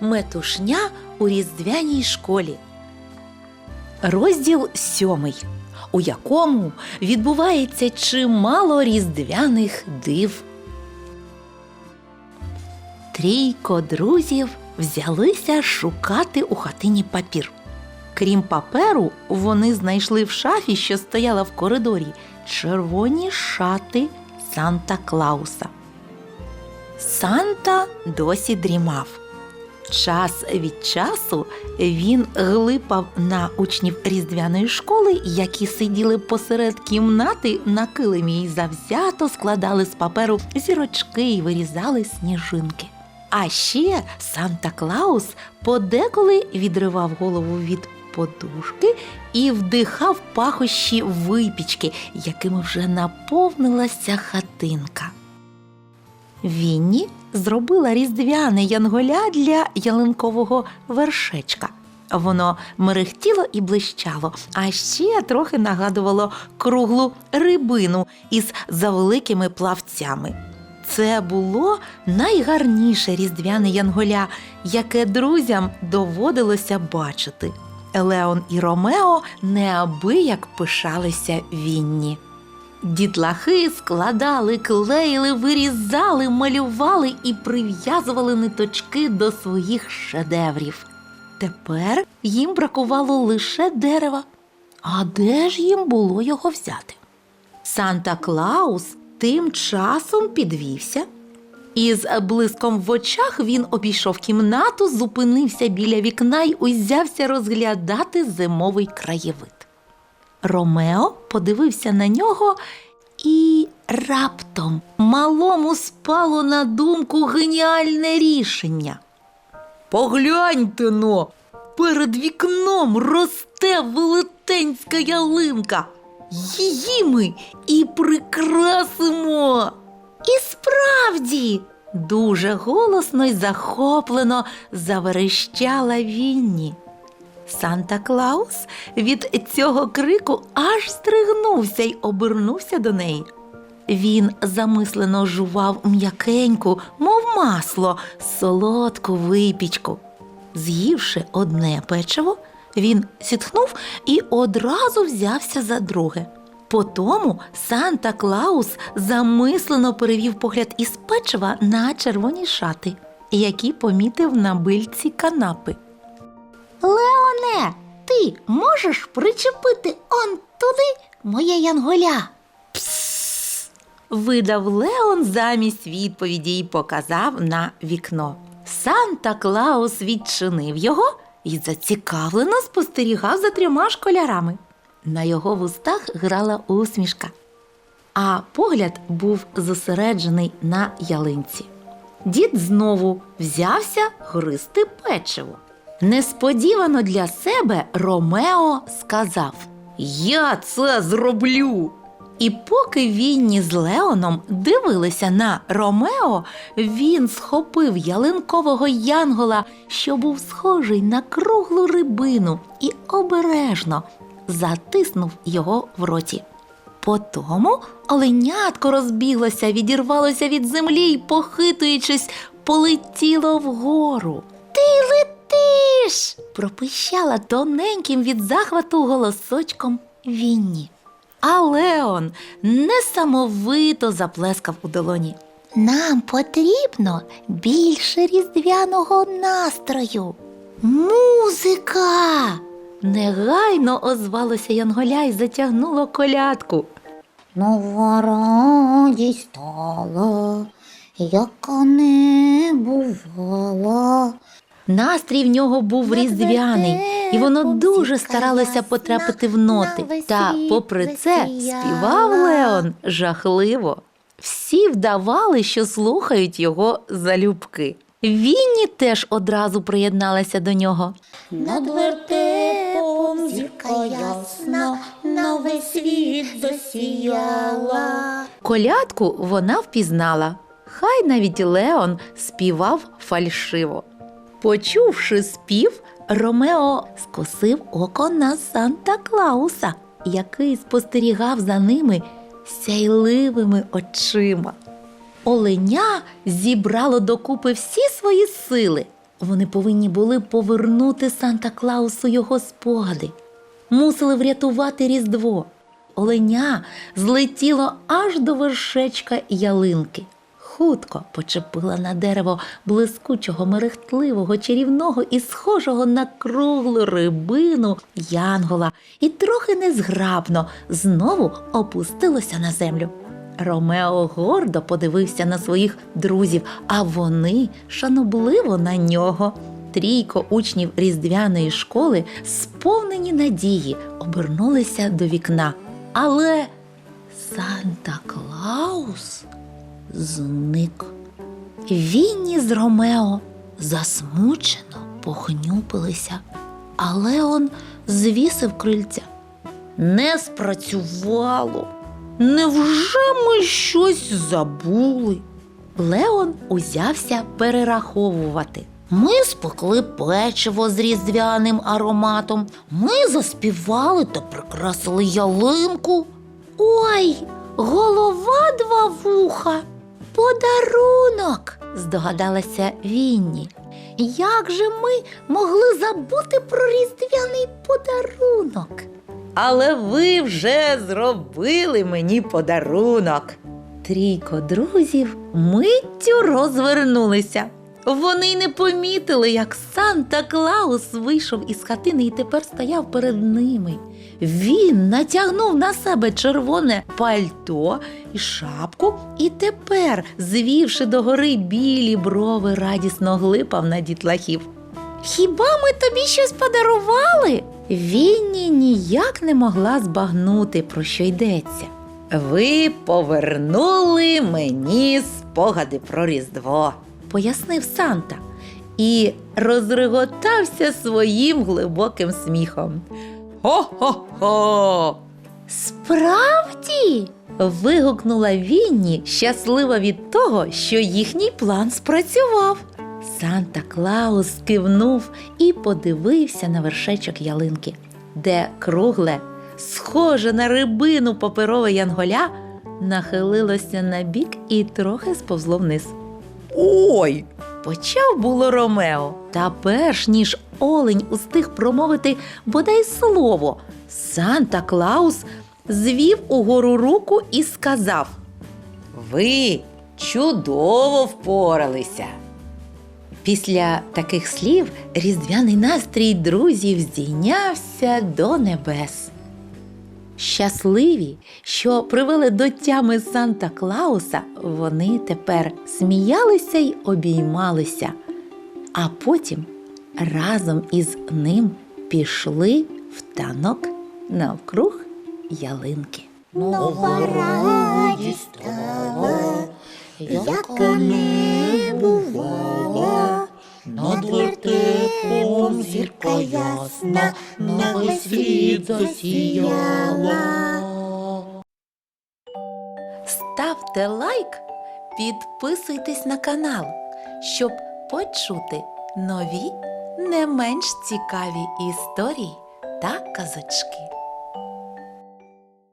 Метушня у різдвяній школі. Розділ сьомий, у якому відбувається чимало різдвяних див. Трійко друзів взялися шукати у хатині папір. Крім паперу, вони знайшли в шафі, що стояла в коридорі, червоні шати Санта Клауса. Санта досі дрімав. Час від часу він глипав на учнів різдвяної школи, які сиділи посеред кімнати на килимі і завзято складали з паперу зірочки і вирізали сніжинки. А ще Санта Клаус подеколи відривав голову від подушки і вдихав пахощі випічки, якими вже наповнилася хатинка. Вінні зробила різдвяне янголя для ялинкового вершечка. Воно мерехтіло і блищало, а ще трохи нагадувало круглу рибину із завеликими плавцями. Це було найгарніше різдвяне янголя, яке друзям доводилося бачити. Леон і Ромео неабияк пишалися Вінні. Дітлахи складали, клеїли, вирізали, малювали і прив'язували ниточки до своїх шедеврів. Тепер їм бракувало лише дерева. А де ж їм було його взяти? Санта Клаус тим часом підвівся. І з блиском в очах він обійшов кімнату, зупинився біля вікна й узявся розглядати зимовий краєвид. Ромео подивився на нього і раптом малому спало на думку геніальне рішення. Погляньте но, перед вікном росте велетенська ялинка. Її ми і прикрасимо. І справді, дуже голосно й захоплено заверещала Вінні. Санта Клаус від цього крику аж стригнувся й обернувся до неї. Він замислено жував м'якеньку, мов масло, солодку випічку. З'ївши одне печиво, він зітхнув і одразу взявся за друге. Потому Санта Клаус замислено перевів погляд із печива на червоні шати, які помітив на бильці канапи. Леоне, ти можеш причепити он туди моє янголя? Псс. видав Леон замість відповіді і показав на вікно. Санта Клаус відчинив його і зацікавлено спостерігав за трьома школярами. На його вустах грала усмішка, а погляд був зосереджений на ялинці. Дід знову взявся гристи печиво. Несподівано для себе Ромео сказав: Я це зроблю. І поки Вінні з Леоном дивилися на Ромео, він схопив ялинкового янгола, що був схожий на круглу рибину, і обережно затиснув його в роті. Потому оленятко розбіглося, відірвалося від землі й, похитуючись, полетіло вгору. Ти летиш. пропищала тоненьким від захвату голосочком Вінні. А Леон несамовито заплескав у долоні. Нам потрібно більше різдвяного настрою. Музика. Негайно озвалося Янголя і затягнуло колядку. Нова радість стала, яка не бувала. Настрій в нього був різдвяний, і воно дуже старалося потрапити в ноти. Та, попри це, співав Леон жахливо. Всі вдавали, що слухають його залюбки. Вінні теж одразу приєдналася до нього. Над вертепом зірка ясна, на весь світ засіяла. Колядку вона впізнала. Хай навіть Леон співав фальшиво. Почувши спів, Ромео скосив око на Санта Клауса, який спостерігав за ними сяйливими очима. Оленя зібрало докупи всі свої сили Вони повинні були повернути Санта Клаусу його спогади, мусили врятувати Різдво. Оленя злетіло аж до вершечка ялинки. Хутко почепила на дерево блискучого, мерехтливого, чарівного і схожого на круглу рибину янгола і трохи незграбно знову опустилося на землю. Ромео гордо подивився на своїх друзів, а вони шанобливо на нього. Трійко учнів різдвяної школи, сповнені надії, обернулися до вікна. Але Санта Клаус зник. Вінні з Ромео засмучено похнюпилися, а Леон звісив крильця. Не спрацювало. Невже ми щось забули? Леон узявся перераховувати. Ми спекли печиво з різдвяним ароматом. Ми заспівали та прикрасили ялинку. Ой, голова два вуха. Подарунок, здогадалася Вінні. Як же ми могли забути про різдвяний подарунок? Але ви вже зробили мені подарунок. Трійко друзів миттю розвернулися. Вони й не помітили, як Санта Клаус вийшов із хатини і тепер стояв перед ними. Він натягнув на себе червоне пальто і шапку, і тепер, звівши догори білі брови, радісно глипав на дітлахів. Хіба ми тобі щось подарували? Вінні ніяк не могла збагнути, про що йдеться. Ви повернули мені спогади про Різдво, пояснив Санта і розреготався своїм глибоким сміхом. Хо-хо-хо! Справді. вигукнула Вінні, щаслива від того, що їхній план спрацював. Санта Клаус кивнув і подивився на вершечок ялинки, де кругле, схоже на рибину паперове янголя, нахилилося на бік і трохи сповзло вниз. Ой! Почав було Ромео, та перш ніж олень устиг промовити бодай слово, Санта Клаус звів угору руку і сказав: Ви чудово впоралися. Після таких слів різдвяний настрій друзів здійнявся до небес. Щасливі, що привели до тями Санта Клауса, вони тепер сміялися й обіймалися, а потім разом із ним пішли в танок навкруг ялинки. Нова радість стала, яка не бувала. Над вертепом зірка ясна, новий світ засіяла. Ставте лайк, підписуйтесь на канал, щоб почути нові не менш цікаві історії та казочки.